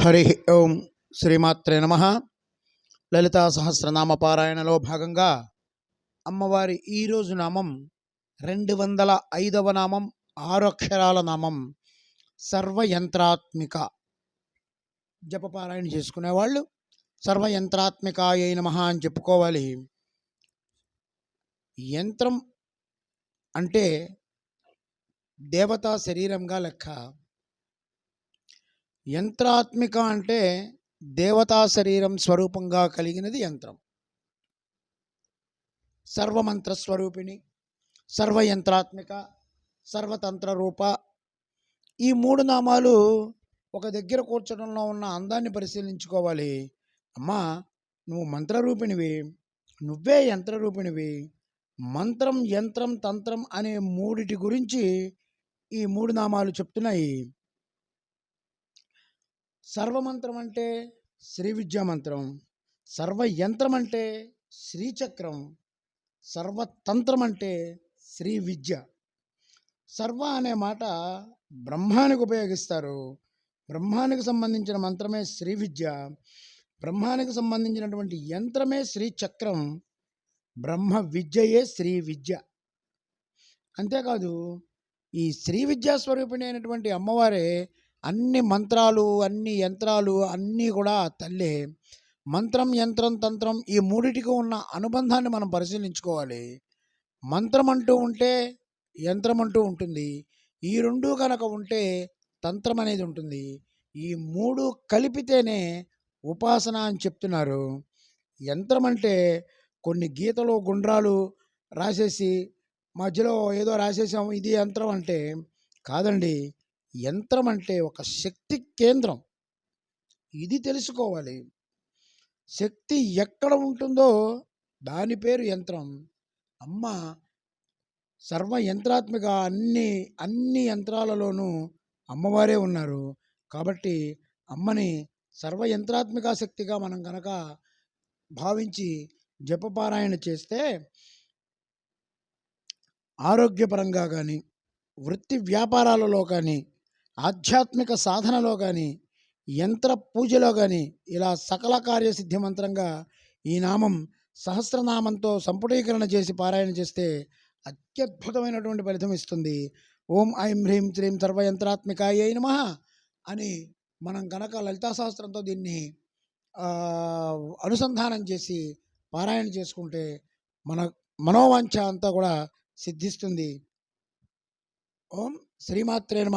హరి ఓం శ్రీమాత్రే నమ. లలితా సహస్రనామ పారాయణలో భాగంగా అమ్మవారి ఈరోజు నామం రెండు వందల ఐదవ నామం ఆరు అక్షరాల నామం సర్వయంత్రాత్మిక. జపపారాయణ చేసుకునేవాళ్ళు సర్వయంత్రాత్మికాయ నమ అని చెప్పుకోవాలి. యంత్రం అంటే దేవతా శరీరంగా లెక్క. యంత్రాత్మిక అంటే దేవతా శరీరం స్వరూపంగా కలిగినది యంత్రం. సర్వమంత్ర స్వరూపిణి సర్వయంత్రాత్మిక సర్వతంత్ర రూప. ఈ మూడు నామాలు ఒక దగ్గర కూర్చడంలో ఉన్న అందాన్ని పరిశీలించుకోవాలి. అమ్మా నువ్వు మంత్రరూపిణివి నువ్వే యంత్రరూపిణివి. మంత్రం యంత్రం తంత్రం అనే మూడిటి గురించి ఈ మూడు నామాలు చెప్తున్నాయి. సర్వమంత్రం అంటే శ్రీ విద్యా మంత్రం సర్వయంత్రం అంటే శ్రీచక్రం సర్వతంత్రం అంటే శ్రీ విద్య. సర్వ అనే మాట బ్రహ్మానికి ఉపయోగిస్తారు. బ్రహ్మానికి సంబంధించిన మంత్రమే శ్రీ విద్య. బ్రహ్మానికి సంబంధించినటువంటి యంత్రమే శ్రీచక్రం బ్రహ్మ విద్యయే శ్రీ విద్య. అంతేకాదు ఈ శ్రీ విద్యా స్వరూపిణి అయినటువంటి అమ్మవారే అన్ని మంత్రాలు అన్ని యంత్రాలు అన్నీ కూడా తల్లే. మంత్రం యంత్రం తంత్రం ఈ మూడిటికి ఉన్న అనుబంధాన్ని మనం పరిశీలించుకోవాలి. మంత్రం అంటూ ఉంటే యంత్రం అంటూ ఉంటుంది. ఈ రెండు కనుక ఉంటే తంత్రం అనేది ఉంటుంది. ఈ మూడు కలిపితేనే ఉపాసన అని చెప్తున్నారు. యంత్రం అంటే కొన్ని గీతలు గుండ్రాలు రాసేసి మధ్యలో ఏదో రాసేసాము ఇది యంత్రం అంటే కాదండి. యంత్రం అంటే ఒక శక్తి కేంద్రం. ఇది తెలుసుకోవాలి. శక్తి ఎక్కడ ఉంటుందో దాని పేరు యంత్రం. అమ్మ సర్వ యంత్రాత్మిక అన్ని అన్ని యంత్రాలలోనూ అమ్మవారే ఉన్నారు. కాబట్టి అమ్మని సర్వ యంత్రాత్మిక శక్తిగా మనం కనుక భావించి జపపారాయణ చేస్తే ఆరోగ్యపరంగా కానీ వృత్తి వ్యాపారాలలో కానీ ఆధ్యాత్మిక సాధనలో కానీ యంత్ర పూజలో కానీ ఇలా సకల కార్యసిద్ధి మంత్రంగా ఈ నామం సహస్రనామంతో సంపుటీకరణ చేసి పారాయణ చేస్తే అత్యద్భుతమైనటువంటి ఫలితం ఇస్తుంది. ఓం ఐం హ్రీం శ్రీం సర్వయంత్రాత్మికాయ నమ అని మనం కనుక లలితా సహస్రంతో దీన్ని అనుసంధానం చేసి పారాయణ చేసుకుంటే మన మనోవాంఛ అంతా కూడా సిద్ధిస్తుంది. ఓం శ్రీమాత్రే నమ.